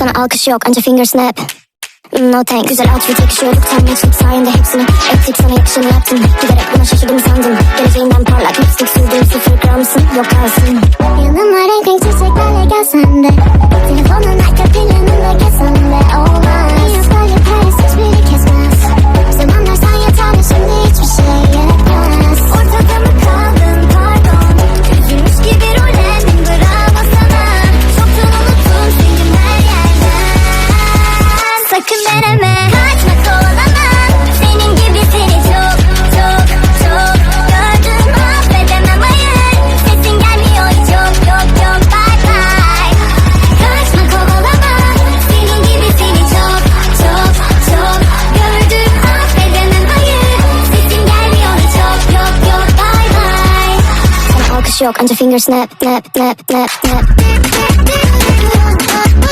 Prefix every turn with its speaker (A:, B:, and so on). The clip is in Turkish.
A: Sana alkış yok. Anca finger snap. No thanks. Güzel outfit yakışıyorduk Termeçlik sayende hepsini Ettik. Sana yakışanı yaptım. Giderek buna şaşırdım sandım. Geleceğinden parlak lipstick sürdüğüm sıfır gramsın. Yok kalsın.
B: Yanıma renk renk çiçeklerle gelsen de
A: yok anca finger snap Nap nap nap nap